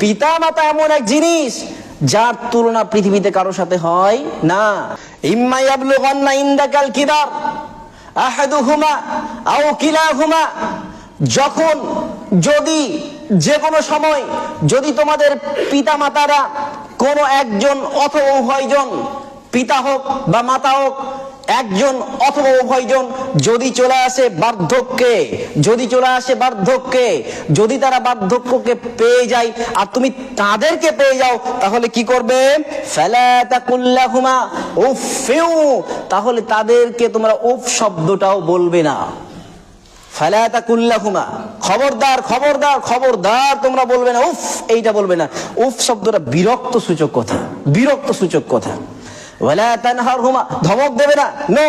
পিতা মাতা এমন এক জিনিস যার তুলনা পৃথিবীতে কারোর সাথে হয় না। ইম্মা ইয়াবলুগান্না ইনদাকাল কিবার আহাদুহুমা আও কিলাহুমা। যখন যদি যে কোনো সময় যদি তোমাদের পিতা মাতারা কোনো একজন অথবা উভয়জন পিতা হোক বা মাতা হোক একজন অথবা উভয়জন যদি চলে আসে বার্ধক্যে, যদি চলে আসে বার্ধক্যে, যদি তারা বার্ধক্যকে পেয়ে যায় আর তুমি তাদেরকে পেয়ে যাও, তাহলে কি করবে? তাহলে তাদেরকে তোমরা উফ শব্দটাও বলবে না। ফালাতাকুল্লাহুমা খবরদার খবরদার খবরদার, তোমরা বলবে না, উফ, এইটা বলবে না। উফ শব্দটা বিরক্ত সূচক কথা বিরক্ত সূচক কথা। ধমক দেবে নো।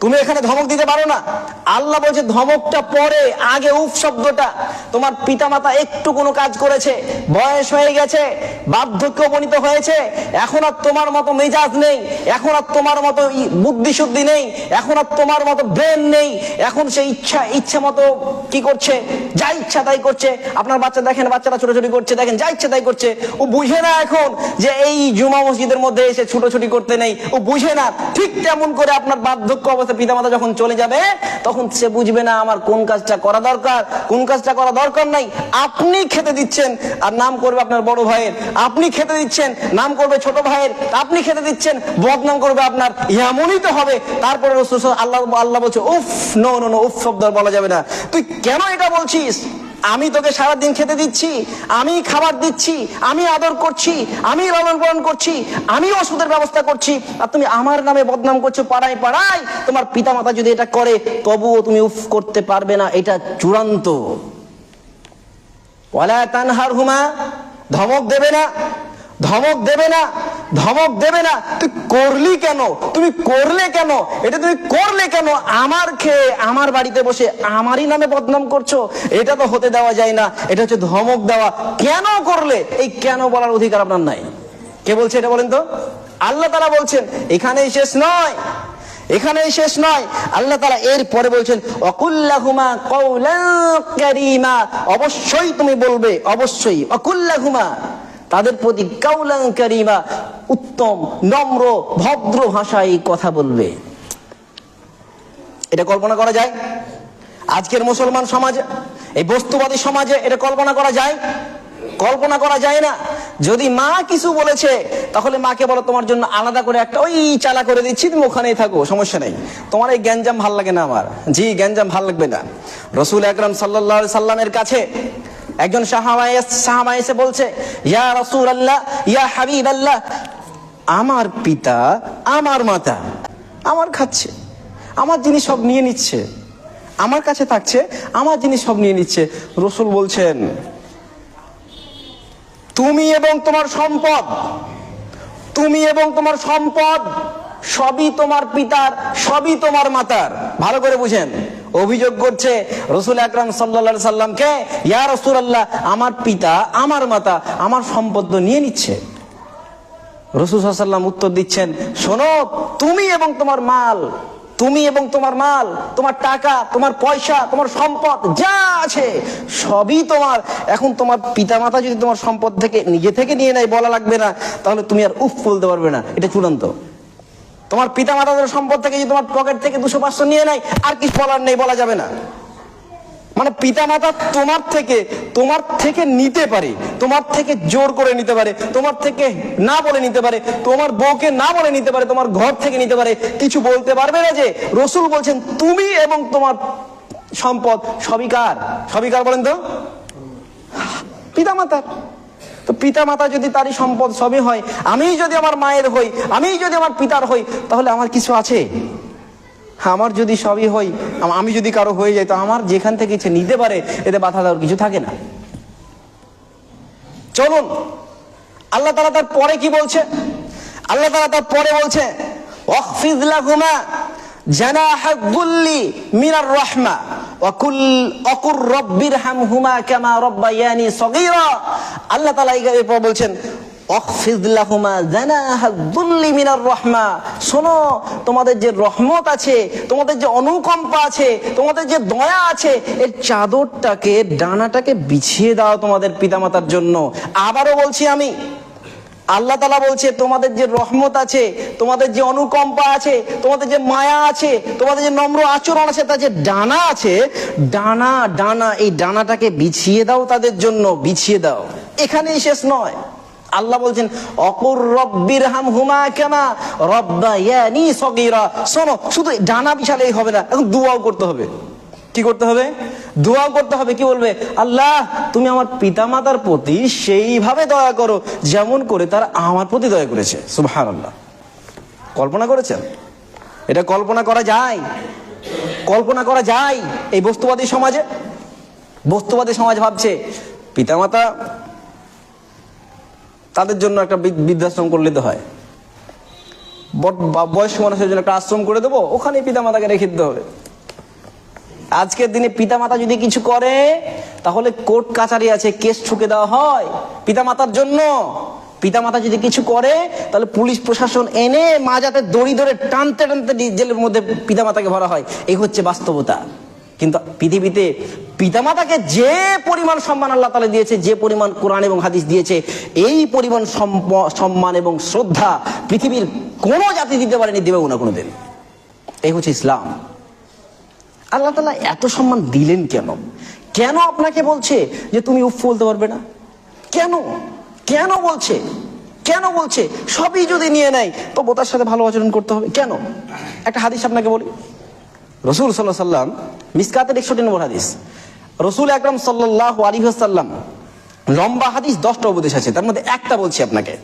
তুমি এখানে ধমক দিতে পারো না। আল্লাহ বলছে, ধমকটা পরে, আগে উফ শব্দটা। তোমার পিতামাতা একটু কোনো কাজ করেছে, বয়স হয়ে গেছে, বার্ধক্য উপনীত হয়েছে, এখন আর তোমার মতো মেজাজ নেই, এখন আর তোমার মতো ই- বুদ্ধি শুদ্ধি নেই, এখন আর তোমার মতো ব্রেন নেই, এখন সে ইচ্ছা ইচ্ছা মতো কি করছে, যা ইচ্ছা তাই করছে। আপনার বাচ্চা দেখেন বাচ্চারা ছোটাছুটি করছে, দেখেন, যা ইচ্ছা তাই করছে। ও বুঝে না এখন যে এই জুমা মসজিদের মধ্যে এসে ছুটোছুটি করতে নেই, ও বুঝে না। ঠিক তেমন করে আপনার বার্ধক্য অবস্থা পিতামাতা যখন চলে যাবে, তখন সে বুঝবে না আমার কোন কাজটা করা দরকার, কোন কাজটা করা দরকার নাই। আপনি খেতে দিচ্ছেন, আর নাম করবে আপনার বড় ভাইয়ের। আপনি খেতে দিচ্ছেন, নাম করবে ছোট ভাইয়ের। আপনি খেতে দিচ্ছেন, বদনাম করবে আপনার। এমনই তো হবে। তারপরে আল্লাহ আল্লাহ বলছে, উফ নো নো উফ শব্দ বলা যাবে না। তুই কেন এটা বলছিস? আমি তোকে সারাদিন খেতে দিচ্ছি, আমি খাবার দিচ্ছি, আমি আদর করছি, আমি লালন পালন করছি, আমি ওষুধের ব্যবস্থা করছি। আর তুমি আমার নামে বদনাম করছ, পাড়ায় পাড়ায়। তোমার পিতামাতা যদি এটা করে, তবুও তুমি উফ করতে পারবে না, এটা চূড়ান্ত। ওয়ালা তানহার হুমা ধমক দেবে না, ধমক দেবে না। ধমক দেবে না। তুই করলি কেন? তুমি করলে কেন? এটা তুমি করলে কেন? আমার খেয়ে আমার বাড়িতে বসে আমারই নামে বদনাম করছ? এটা তো হতে দেওয়া যায় না। এটা হচ্ছে ধমক দেওয়া। কেন করলে? এই কেন বলার অধিকার আপনার নাই। কে বলছে এটা বলেন তো? আল্লাহ তারা বলছেন, এখানেই শেষ নয়। এখানেই শেষ নয়। আল্লাহ তারা এর পরে বলছেন অকুল্লাহুমা কৌলান কারীমা। অবশ্যই তুমি বলবে, অবশ্যই। অকুল্লাহুমা তাদের প্রতি কাউলাং কারিমা। উত্তম, নম্র, ভদ্র ভাষায় কথা বলবে। এটা কল্পনা করা যায়? আজকের মুসলমান সমাজে, এই বস্তুবাদী সমাজে এটা কল্পনা করা যায়? কল্পনা করা যায় না। যদি মা কিছু বলেছে, তাহলে মাকে বলো, তোমার জন্য আলাদা করে একটা ওই চালা করে দিচ্ছি, তুমি ওখানেই থাকো, সমস্যা নেই। তোমার এই গ্যাঞ্জাম ভালো লাগে না আমার। জি, গ্যাঞ্জাম ভালো লাগবে না। রসুল আকরাম সাল্লাহ সাল্লামের কাছে একজন সাহাবায়ে সাহাবা এসে বলছে, ইয়া রসুল আল্লাহ ইয়া হাবিব আল্লাহ আমার পিতা, আমার মাতা, আমার খাচ্ছে, আমার জিনিস সব নিয়ে নিচ্ছে, আমার কাছে থাকছে, আমার জিনিস সব নিয়ে নিচ্ছে। রসুল বলছেন, তুমি এবং তোমার সম্পদ, তুমি এবং তোমার সম্পদ, সবই তোমার পিতার, সবই তোমার মাতার। ভালো করে বুঝেন। অভিযোগ করছে রসুল আকরাম সাল্লা সাল্লামকে, ইয়া রসুল আল্লাহ আমার পিতা, আমার মাতা, আমার সম্পদ নিয়ে নিচ্ছে। রসুল সাল্লাম উত্তর দিচ্ছেন, শোনো, তুমি এবং তোমার মাল, তুমি এবং তোমার মাল, তোমার টাকা, তোমার পয়সা, তোমার সম্পদ যা আছে, সবই তোমার। এখন তোমার পিতামাতা যদি তোমার সম্পদ থেকে, নিজে থেকে নিয়ে নেয়, বলা লাগবে না, তাহলে তুমি আর উফ বলতে পারবে না। এটা চূড়ান্ত। তোমার পিতামাতাদের সম্পদ থেকে যদি তোমার পকেট থেকে দুশো পাঁচশো নিয়ে নেয়, আর কিছু বলার নেই, বলা যাবে না। মানে পিতামাতা তোমার থেকে তোমার থেকে নিতে পারে, তোমার থেকে জোর করে নিতে পারে, তোমার থেকে না বলে নিতে পারে, তোমার বউকে না বলে নিতে পারে, তোমার ঘর থেকে নিতে পারে, কিছু বলতে পারবে না যে, রসুল বলছেন, তুমি এবং তোমার সম্পদ সবই কার? সবই কার বলেন তো? পিতামাতার। তো পিতামাতা যদি তারই সম্পদ সবই হয় আমি যদি আমার মায়ের হই আমি যদি আমার পিতার হই, তাহলে আমার কিছু আছে? আমার যদি সবই হই, আমি যদি কারও হয়ে যাই, তো আমার যেখান থেকে ইচ্ছে নিতে পারে, এতে বাধা দেওয়ার কিছু থাকে না। চলুন। আল্লাহ তালা তার পরে কি বলছে? আল্লাহ তালা তার পরে বলছে মিনার রাহমা হামহুমা কামা আল্লাহ বলছেন শোনো, তোমাদের যে রহমত আছে, তোমাদের যে অনুকম্পা আছে, তোমাদের যে দয়া আছে চাদরটাকে, ডানাটাকে বিছিয়ে দাও তোমাদের পিতামাতার জন্য। আবারও বলছি আমি, আল্লাহ তালা বলছে, তোমাদের যে রহমত আছে, তোমাদের যে অনুকম্পা আছে, তোমাদের যে মায়া আছে, তোমাদের যে নম্র আচরণ আছে, তার যে ডানা আছে, ডানা ডানা, এই ডানাটাকে বিছিয়ে দাও তাদের জন্য, বিছিয়ে দাও। এখানেই শেষ নয়। আল্লাহ বলছেন, অকুর রব্বির হাম হুমা কেমা রব্বা ইয়ানি সগীরা। শোনো, শুধু ডানা বিছালেই হবে না, এখন দুয়াও করতে হবে। কি করতে হবে? দোয়া করতে হবে, কি বলবে? আল্লাহ, তুমি আমার পিতামাতার প্রতি সেইভাবে দয়া করো, যেমন করে তারা আমার প্রতি দয়া করেছে। সুবহান আল্লাহ কল্পনা করেছেন? এটা কল্পনা করা যায়। কল্পনা করা যায় এই বস্তুবাদী সমাজে। বস্তুবাদী সমাজ ভাবছে, পিতামাতা তাদের জন্য একটা বৃদ্ধাশ্রম করলে তো হয়। বয়স্ক মানুষের জন্য একটা আশ্রম করে দেবো ওখানে পিতামাতাকে রেখে দিতে হবে। আজকের দিনে পিতামাতা যদি কিছু করে, তাহলে কোর্ট কাচারি আছে, কেস ঠুকে দেওয়া হয় পিতামাতার জন্য। পিতামাতা যদি কিছু করে, তাহলে পুলিশ প্রশাসন এনে মাজাতে দড়ি ধরে টানতে টানতে জেলের মধ্যে পিতামাতাকে ভরা হয়। এই হচ্ছে বাস্তবতা। কিন্তু পৃথিবীতে পিতামাতাকে যে পরিমাণ সম্মান আল্লাহ তালা দিয়েছে, যে পরিমাণ কোরআন এবং হাদিস দিয়েছে, এই পরিমাণ সম্মান এবং শ্রদ্ধা পৃথিবীর কোনো জাতি দিতে পারেনি, দেবেও না কোনোদিন। এই হচ্ছে ইসলাম। আল্লাহ তালা এত সম্মান দিলেন কেন? কেন আপনাকে বলছে যে তুমি উফ বলতে পারবে না? কেন? কেন বলছে? কেন বলছে? সবই যদি নিয়ে নেয় তো তার সাথে ভালো আচরণ করতে হবে। কেন? একটা হাদিস আপনাকে বলি। রসুল সাল্লাহ সাল্লাম মিসকাতের একষট্টি নম্বর হাদিস। রসুল আকরম সাল্লাহ আলী সাল্লাম লম্বা হাদিস দশটা উপদেশ আছে, তার মধ্যে একটা বলছি আপনাকে।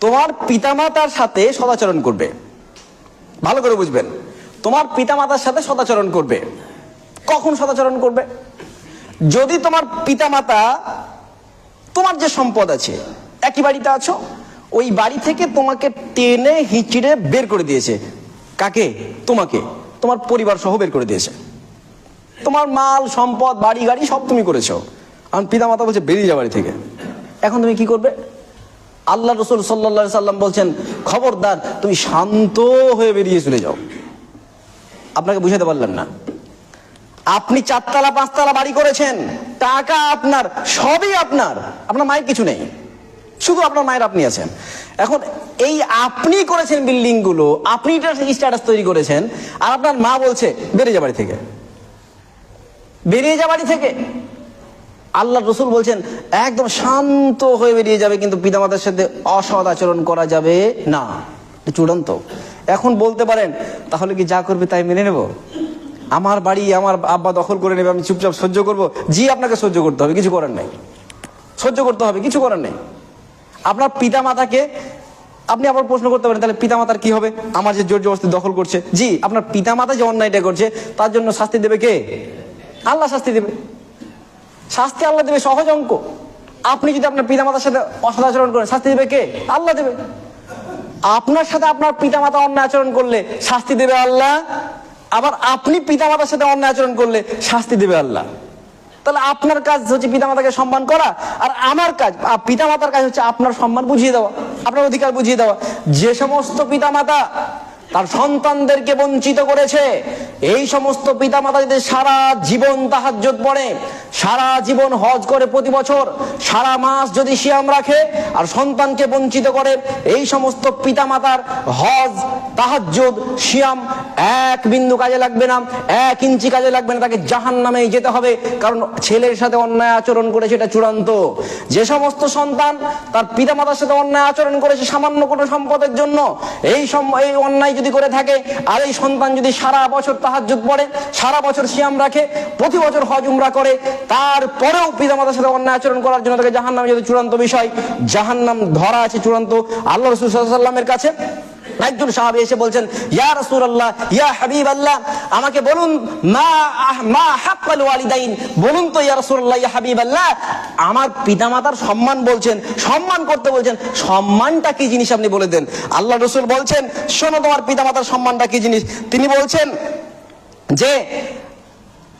তোমার পিতামাতার সাথে সদাচরণ করবে। ভালো করে বুঝবেন। তোমার পিতামাতার সাথে সদাচরণ করবে। কখন সদাচরণ করবে? যদি তোমার পিতামাতা, তোমার যে সম্পদ আছে, একই বাড়িতে আছো, ওই বাড়ি থেকে তোমাকে টেনে হিঁচড়ে বের করে দিয়েছে। কাকে? তোমাকে। তোমার পরিবার সহ বের করে দিয়েছে। তোমার মাল, সম্পদ, বাড়ি, গাড়ি সব তুমি করেছ। আমার পিতামাতা বলছে, বেরিয়ে যাও বাড়ি থেকে। এখন তুমি কি করবে? আল্লাহ রসুল সাল্লা সাল্লাম বলছেন, খবরদার, তুমি শান্ত হয়ে বেরিয়ে চলে যাও। আপনাকে বুঝাতে পারলেন না। আপনি চারতলা, পাঁচতলা বাড়ি করেছেন, টাকা আপনার, সবই আপনার। আপনার মায়ের কিছু নেই। শুধু আপনার মায়ের আপনি আছেন। এখন এই আপনি করেছেন বিল্ডিংগুলো আপনি স্ট্যাটাস তৈরি করেছেন, আর আপনার মা বলছে, বেরিয়ে যা বাড়ি থেকে। বেরিয়ে যা বাড়ি থেকে। আল্লাহ রসুল বলছেন, একদম শান্ত হয়ে বেরিয়ে যাবে, কিন্তু পিতামাতার সাথে অসৎ আচরণ করা যাবে না। চূড়ান্ত। এখন বলতে পারেন, তাহলে কি যা করবে তাই মেনে নেব? আমার বাড়ি, আমার আব্বা দখল করে নেবে, আমি চুপচাপ সহ্য করব? জি, আপনাকে সহ্য করতে হবে, কিছু করার নেই। সহ্য করতে হবে, কিছু করার নেই। আপনার পিতা মাতাকে আপনি আবার প্রশ্ন করতে পারেন, তাহলে পিতা মাতার কি হবে? আমার যে জোর জবরদস্তি দখল করছে। জি, আপনার পিতা মাতা যে অন্যায়টা করছে, তার জন্য শাস্তি দেবে কে? আল্লাহ শাস্তি দেবে। শাস্তি আল্লাহ দেবে, সহজ অঙ্ক। আপনি যদি আপনার পিতামাতার সাথে অসদাচরণ করেন, শাস্তি দেবে কে? আল্লাহ দেবে। আপনার সাথে আপনার পিতামাতা অন্যায় আচরণ করলে শাস্তি দেবে আল্লাহ। আবার আপনি পিতামাতার সাথে অন্যায় আচরণ করলে শাস্তি দেবে আল্লাহ। তাহলে আপনার কাজ হচ্ছে পিতামাতাকে সম্মান করা, আর আমার কাজ পিতামাতার কাজ হচ্ছে আপনার সম্মান বুঝিয়ে দেওয়া, আপনার অধিকার বুঝিয়ে দেওয়া। যে সমস্ত পিতামাতা তার সন্তানদেরকে বঞ্চিত করেছে। এই সমস্ত পিতামাতা যদি সারা জীবন তাহাজ্জুদ পড়ে, সারা জীবন হজ করে প্রতি বছর, সারা মাস যদি সিয়াম রাখে আর সন্তানকে বঞ্চিত করে, এই সমস্ত পিতামাতার হজ, তাহাজ্জুদ, সিয়াম এক বিন্দু কাজে লাগবে না, এক ইঞ্চি কাজে লাগবে না, তাকে জাহান নামে যেতে হবে। কারণ ছেলের সাথে অন্যায় আচরণ করে সেটা চূড়ান্ত। যে সমস্ত সন্তান তার পিতামাতার সাথে অন্যায় আচরণ করেছে সামান্য কোনো সম্পদের জন্য, এই এই অন্যায় যদি করে থাকে, আর এই সন্তান যদি সারা বছর তাহার যুগ পড়ে, সারা বছর সিয়াম রাখে, প্রতি বছর হজ উমরা করে, তারপরেও পিতামাতার সাথে অন্যায় আচরণ করার জন্য তাকে জাহান্নাম নামে যদি চূড়ান্ত বিষয়, জাহান্নাম ধরা আছে চূড়ান্ত। আল্লাহ রসুল সাল্লামের কাছে একজন সাহাবি এসে বলছেন, ইয়া রাসূলুল্লাহ, ইয়া হাবিব আল্লাহ আমাকে বলুন মা মা হাক্কাল ওয়ালিদাইন, বলুন তো ইয়া রাসূলুল্লাহ, ইয়া হাবিব আল্লাহ আমার পিতামাতার সম্মান বলছেন, সম্মান করতে বলছেন, সম্মানটা কি জিনিস আপনি বলে দেন? আল্লাহ রসুল বলছেন, শোনো তোমার পিতামাতার সম্মানটা কি জিনিস? তিনি বলছেন যে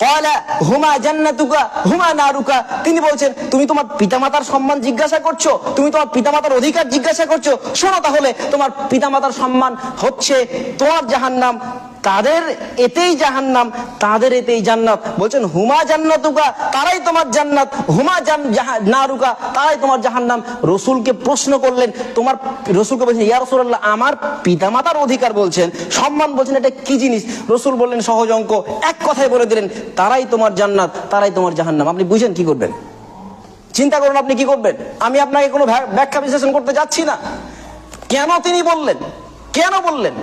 কলা হুমা জান্নাতুকা, হুমা নারুকা। তিনি বলছেন, তুমি তোমার পিতামাতার সম্মান জিজ্ঞাসা করছ? তুমি তোমার পিতামাতার অধিকার জিজ্ঞাসা করছ? শোনো তাহলে, তোমার পিতামাতার সম্মান হচ্ছে তোমার জাহান্নাম। তাদের এতেই জাহান্নাম, তাদের এতেই জান্নাত। বলছেন, হুমা জান্নাতুকা, তারাই তোমার জান্নাত। হুমা জান নারুকা, তারাই তোমার জাহান্নাম। রসুলকে প্রশ্ন করলেন, তোমার রসুলকে বলছেন, ইয়া রসুল্লাহ আমার পিতামাতার অধিকার বলছেন, সম্মান বলছেন, এটা কি জিনিস? রসুল বললেন, সহজ অঙ্ক, এক কথায় বলে দিলেন, তারাই তোমার জান্নাত, তারাই তোমার জাহান্নাম। আপনি বুঝেন কি করবেন? চিন্তা করুন, আপনি কি করবেন? আমি আপনাকে কোনো ব্যাখ্যা বিশ্লেষণ করতে যাচ্ছি না। কেন তিনি বললেন? কেন বললেন?